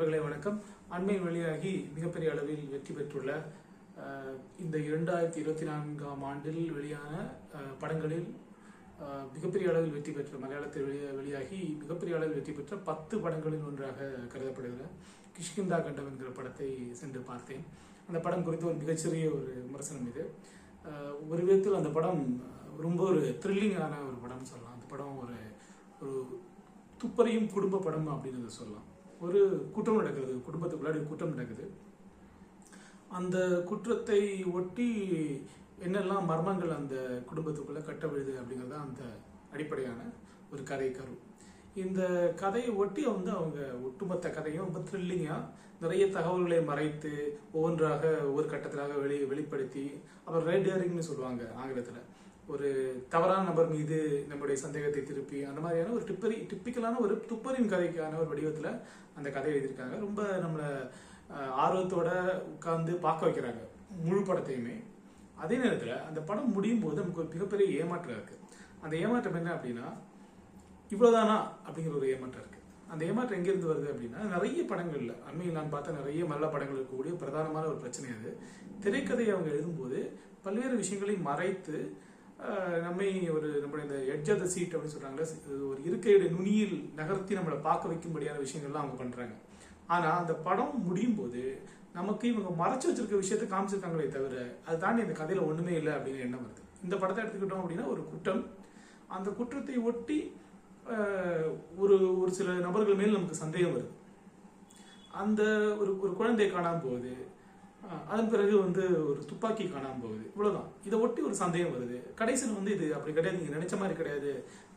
நண்பர்களே வணக்கம். அண்மையில் வெளியாகி மிகப்பெரிய அளவில் வெற்றி பெற்றுள்ள இந்த இரண்டாயிரத்தி இருபத்தி நான்காம் ஆண்டில் வெளியான படங்களில் மிகப்பெரிய அளவில் வெற்றி பெற்ற மலையாளத்தில் வெளியே வெளியாகி மிகப்பெரிய அளவில் வெற்றி பெற்ற பத்து படங்களில் ஒன்றாக கருதப்படுகிற கிஷ்கிந்தா கண்டம் என்கிற படத்தை சென்று பார்த்தேன். அந்த படம் குறித்து ஒரு மிகச்சிறிய ஒரு விமர்சனம் இது. ஒரு விதத்தில் அந்த படம் ரொம்ப ஒரு த்ரில்லிங்கான ஒரு படம் சொல்லலாம். அந்த படம் ஒரு ஒரு துப்பறியும் குடும்ப படம் அப்படின்னு அதை சொல்லலாம். ஒரு குற்றம் நடக்குது குடும்பத்துக்குள்ளாடி குற்றம் நடக்குது. அந்த குற்றத்தை ஒட்டி என்னெல்லாம் மர்மங்கள் அந்த குடும்பத்துக்குள்ள கட்ட விழுது அப்படிங்கிறது தான் அந்த அடிப்படையான ஒரு கதை கரு. இந்த கதையை ஒட்டி வந்து அவங்க ஒட்டுமொத்த கதையும் ரொம்ப த்ரில்லிங்காக நிறைய தகவல்களை மறைத்து ஒவ்வொன்றாக ஒவ்வொரு கட்டத்திலாக வெளி வெளிப்படுத்தி அப்புறம் ரேடியரிங்னு சொல்லுவாங்க ஆங்கிலத்தில். ஒரு தவறான நபர் மீது நம்முடைய சந்தேகத்தை திருப்பி அந்த மாதிரியான ஒரு டிப்பரி டிப்பிக்கலான ஒரு துப்பரின் கதைக்கான ஒரு வடிவத்தில் அந்த கதை எழுதியிருக்காங்க. ரொம்ப நம்மளை ஆர்வத்தோட உட்கார்ந்து பார்க்க வைக்கிறாங்க முழு படத்தையுமே. அதே நேரத்தில் அந்த படம் முடியும் போது நமக்கு ஒரு மிகப்பெரிய ஏமாற்றம் இருக்கு. அந்த ஏமாற்றம் என்ன அப்படின்னா இவ்வளோதானா அப்படிங்கிற ஒரு ஏமாற்றம் இருக்கு. அந்த ஏமாற்றம் எங்கேருந்து வருது அப்படின்னா நிறைய படங்கள்ல அண்மையில் நான் பார்த்த நிறைய நல்ல படங்கள் இருக்கக்கூடிய பிரதானமான ஒரு பிரச்சனை அது. திரைக்கதையை அவங்க எழுதும்போது பல்வேறு விஷயங்களை மறைத்து நம்மை ஒரு நம்மளுடைய இந்த எட்ஜ் ஆஃப் த சீட் அப்படின்னு சொல்கிறாங்களே ஒரு இருக்கையுடைய நுனியில் நகர்த்தி நம்மளை பார்க்க வைக்கும்படியான விஷயங்கள்லாம் அவங்க பண்றாங்க. ஆனா அந்த படம் முடியும் போது நமக்கு இவங்க மறைச்சு வச்சிருக்க விஷயத்த காமிச்சிருக்காங்களே தவிர அது தாண்டி இந்த கதையில ஒண்ணுமே இல்லை அப்படின்னு எண்ணம் வருது. இந்த படத்தை எடுத்துக்கிட்டோம் அப்படின்னா ஒரு குற்றம். அந்த குற்றத்தை ஒட்டி ஒரு ஒரு சில நபர்கள் மேல் நமக்கு சந்தேகம் வருது. அந்த ஒரு ஒரு குழந்தை காணாம போகுது. அதன் பிறகு வந்து ஒரு துப்பாக்கி காணாமல் போகுது. இவ்வளோதான் இதை ஒட்டி ஒரு சந்தேகம் வருது. கடைசியில் வந்து இது அப்படி கிடையாது. நீங்கள் நினச்ச மாதிரி கிடையாது.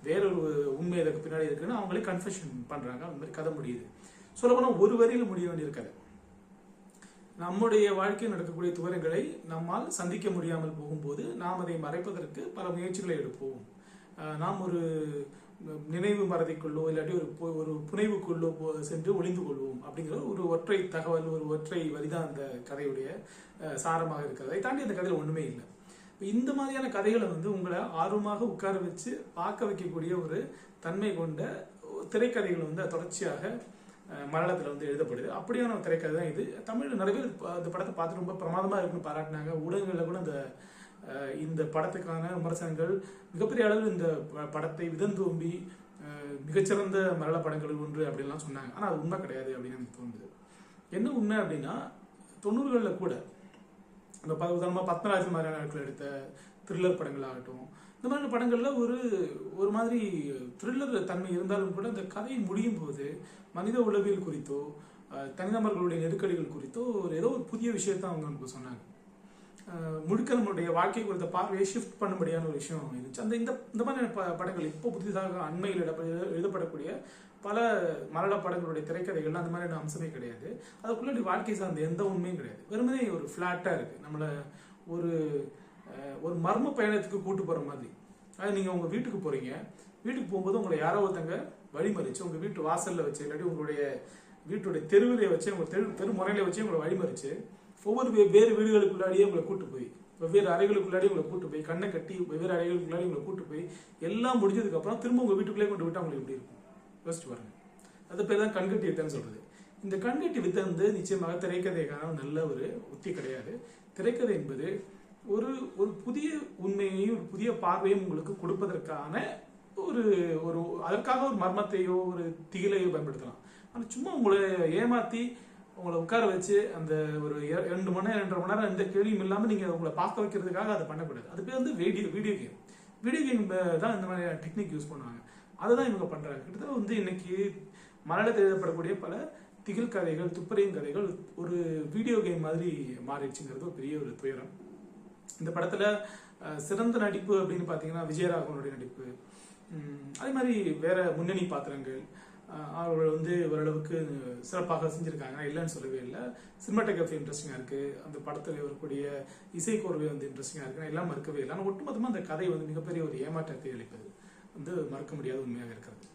வேறொரு உண்மை இதுக்கு பின்னாடி இருக்குன்னு அவங்களே கன்ஃபெஷன் பண்ணுறாங்க அந்த மாதிரி கதை முடியுது. சொல்லப்போனால் ஒரு வரியில் முடிய வேண்டிய கதை நம்முடைய வாழ்க்கையில் நடக்கக்கூடிய துவரங்களை நம்மால் சந்திக்க முடியாமல் போகும்போது நாம் அதை மறைப்பதற்கு பல முயற்சிகளை எடுப்போம். நாம் ஒரு நினைவு மறதிக்குள்ளோ இல்லாட்டி ஒரு பு- ஒரு புனைவுக்குள்ளோ சென்று ஒளிந்து கொள்வோம் அப்படிங்கிற ஒரு ஒற்றை தகவல் ஒரு ஒற்றை வரிதான் அந்த கதையுடைய சாரமாக இருக்கிறது. அதை தாண்டி அந்த கதையில் ஒன்றுமே இல்லை. இந்த மாதிரியான கதைகளை வந்து உங்களை ஆர்வமாக உட்கார வச்சு பார்க்க வைக்கக்கூடிய ஒரு தன்மை கொண்ட திரைக்கதைகள் வந்து தொடர்ச்சியாக மலையாளத்தில் வந்து எழுதப்படுது. அப்படியான ஒரு திரைக்கதை தான் இது. தமிழ் நிறைய பேர் இந்த படத்தை பார்த்து ரொம்ப பிரமாதமாக இருக்குன்னு பாராட்டினாங்க. ஊடகங்களில் கூட அந்த இந்த படத்துக்கான விமர்சனங்கள் மிகப்பெரிய அளவில் இந்த படத்தை விதந்தோம்பி மிகச்சிறந்த மரள படங்கள் ஒன்று அப்படின்லாம் சொன்னாங்க. ஆனால் அது உண்மை கிடையாது அப்படின்னு எனக்கு தோணுது. என்ன உண்மை அப்படின்னா தொண்ணூறுகளில் கூட இந்த ப உதாரணமாக பத்மராஜன் மாதிரியான ஆட்கள் எடுத்த த்ரில்லர் படங்கள் ஆகட்டும் இந்த மாதிரியான படங்களில் ஒரு ஒரு மாதிரி த்ரில்லர் தன்மை இருந்தாலும் கூட அந்த கதை முடியும் போது மனித உளவியல் குறித்தோ தனிநபர்களுடைய நெருக்கடிகள் குறித்தோ ஒரு ஏதோ ஒரு புதிய விஷயத்தான் அவங்க நமக்கு சொன்னாங்க. முழுக்க நம்மளுடைய வாழ்க்கை குறித்த பார்வையை ஷிஃப்ட் பண்ணும்படியான ஒரு விஷயம் இருந்துச்சு. அந்த இந்த இந்த மாதிரியான ப- படங்கள் இப்போ புதிதாக அண்மையில் எழுதப்படக்கூடிய பல மலயாள படங்களுடைய திரைக்கதைகள் அந்த மாதிரியான அம்சமே கிடையாது. அதுக்குள்ளாடி வாழ்க்கை சார்ந்த எந்த உண்மையும் கிடையாது. வெறுமனே ஒரு ஃப்ளாட்டாக இருக்குது நம்மளை ஒரு ஒரு மர்ம பயணத்துக்கு கூட்டு போகிற மாதிரி. அதாவது நீங்கள் உங்கள் வீட்டுக்கு போகிறீங்க வீட்டுக்கு போகும்போது உங்களை யாரோ ஒருத்தங்க வழிமறிச்சு உங்கள் வீட்டு வாசலில் வச்சு இல்லாட்டி உங்களுடைய வீட்டுடைய தெருவிலே வச்சு உங்கள் தெரு தெரு முறையில வச்சு உங்களை வழிமறிச்சு ஒவ்வொரு வெவ்வேறு வீடுகளுக்குள்ளாடியே உங்களை கூட்டு போய் வெவ்வேறு அறைகளுக்குள்ளாடி உங்களை கூட்டு போய் கண்ணை கட்டி வெவ்வேறு அறைகளுக்குள்ளாடி உங்களை கூட்டு போய் எல்லாம் முடிஞ்சதுக்கு அப்புறம் திரும்ப உங்க வீட்டுக்குள்ளே கொண்டு விட்டா உங்களுக்கு எப்படி இருக்கும்? யோசிச்சு பாருங்க. அது பேர் தான் கண்கட்டி வித்தைன்னு சொல்றது. இந்த கண்கட்டி வித்தை வந்து நிச்சயமாக திரைக்கதைக்கான நல்ல ஒரு உத்தி கிடையாது. திரைக்கதை என்பது ஒரு ஒரு புதிய உண்மையையும் ஒரு புதிய பார்வையும் உங்களுக்கு கொடுப்பதற்கான ஒரு ஒரு அதற்காக ஒரு மர்மத்தையோ ஒரு திகிலையோ பயன்படுத்தலாம். ஆனால் சும்மா உங்களை ஏமாத்தி உங்களை உட்கார வச்சு அந்த ஒரு ரெண்டு மணி நேரம் ரெண்டரை மணி நேரம் எந்த கேள்வியும் இல்லாமல் நீங்கள் உங்களை பார்க்க வைக்கிறதுக்காக அதை பண்ணக்கூடாது. அது பேர் வந்து video video game. Video game தான் இந்த மாதிரி டெக்னிக் யூஸ் பண்ணுவாங்க. அதுதான் இவங்க பண்ணுறாங்க கிட்டத்தட்ட வந்து இன்னைக்கு மலையாளத்தில் எழுதப்படக்கூடிய பல திகில் கதைகள் துப்பறியும் கதைகள் ஒரு வீடியோ கேம் மாதிரி மாறிடுச்சுங்கிறது ஒரு பெரிய ஒரு துயரம். இந்த படத்தில் சிறந்த நடிப்பு அப்படின்னு பார்த்தீங்கன்னா விஜயராகவனுடைய நடிப்பு. அதே மாதிரி வேற முன்னணி பாத்திரங்கள் அவர்கள் வந்து ஓரளவுக்கு சிறப்பாக செஞ்சுருக்காங்க. இல்லைன்னு சொல்லவே இல்லை. சினிமாட்டோகிராஃபி இன்ட்ரெஸ்டிங்காக இருக்கு. அந்த படத்தில் வரக்கூடிய இசைக்கோர்வை வந்து இன்ட்ரெஸ்டிங்காக இருக்குது எல்லாம் மறுக்கவே இல்லை. ஆனால் ஒட்டுமொத்தமாக அந்த கதை வந்து மிகப்பெரிய ஒரு ஏமாற்றத்தை அளிப்பது வந்து மறக்க முடியாத உண்மையாக இருக்கிறது.